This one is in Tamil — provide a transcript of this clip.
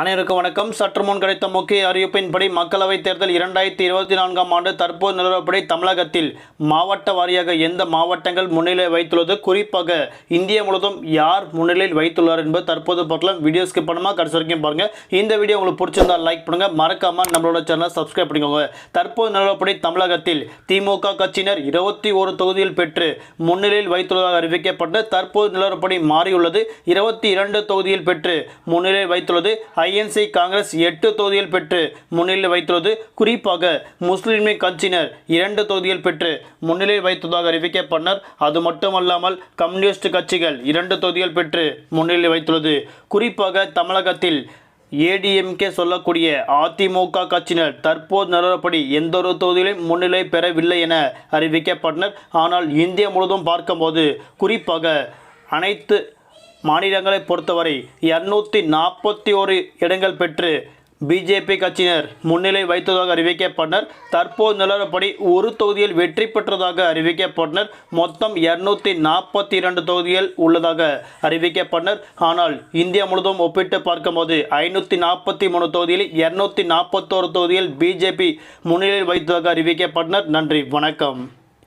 அனைவருக்கும் வணக்கம். சற்று முன் கிடைத்த முக்கிய அறிவிப்பின்படி மக்களவைத் தேர்தல் இரண்டாயிரத்தி இருபத்தி நான்காம் ஆண்டு தற்போது நிலவரப்படி தமிழகத்தில் மாவட்ட வாரியாக எந்த மாவட்டங்கள் முன்னிலை வைத்துள்ளது? குறிப்பாக இந்தியா முழுவதும் யார் முன்னிலையில் வைத்துள்ளார் என்பது தற்போது பார்க்கலாம். வீடியோ ஸ்கிப் பண்ணாமல் கடைசி வரைக்கும் பாருங்க. இந்த வீடியோ உங்களுக்கு பிடிச்சிருந்தா லைக் பண்ணுங்க. மறக்காம நம்மளோட சேனலை சப்ஸ்கிரைப் பண்ணிக்கோங்க. தற்போது நிலவரப்படி தமிழகத்தில் திமுக கட்சியினர் இருபத்தி ஒரு தொகுதியில் பெற்று முன்னிலையில் வைத்துள்ளதாக அறிவிக்கப்பட்டு தற்போது நிலவரப்படி மாறியுள்ளது. இருபத்தி இரண்டு தொகுதியில் பெற்று முன்னிலையில் வைத்துள்ளது. ஐஎன்சி காங்கிரஸ் எட்டு தொகுதியில் பெற்று முன்னிலை வைத்துள்ளது. குறிப்பாக முஸ்லிம் லீக் கட்சியினர் இரண்டு தொகுதியில் பெற்று முன்னிலையில் வைத்ததாக அறிவிக்கப்பட்டனர் அது மட்டுமல்லாமல் கம்யூனிஸ்ட் கட்சிகள் இரண்டு தொகுதியில் பெற்று முன்னிலை வைத்துள்ளது. குறிப்பாக தமிழகத்தில் ஏடிஎம்கே சொல்லக்கூடிய அதிமுக கட்சியினர் தற்போது நிலவரப்படி எந்த ஒரு தொகுதியிலும் முன்னிலை பெறவில்லை என அறிவிக்கப்பட்டனர் ஆனால் இந்தியா முழுவதும் பார்க்கும்போது குறிப்பாக அனைத்து மாநிலங்களை பொறுத்தவரை இரநூத்தி நாற்பத்தி ஒரு இடங்கள் பெற்று பிஜேபி கட்சியினர் முன்னிலை வைத்ததாக அறிவிக்கப்பட்டனர். தற்போது நிலவரப்படி ஒரு தொகுதியில் வெற்றி பெற்றதாக அறிவிக்கப்பட்டனர். மொத்தம் இரநூத்தி நாற்பத்தி இரண்டு தொகுதிகள் உள்ளதாக அறிவிக்கப்பட்டனர். ஆனால் இந்தியா முழுவதும் ஒப்பிட்டு பார்க்கும்போது ஐநூற்றி நாற்பத்தி மூணு தொகுதியில் இரநூத்தி நாற்பத்தோரு தொகுதியில் பிஜேபி முன்னிலையில் வைத்ததாக அறிவிக்கப்பட்டனர். நன்றி வணக்கம்.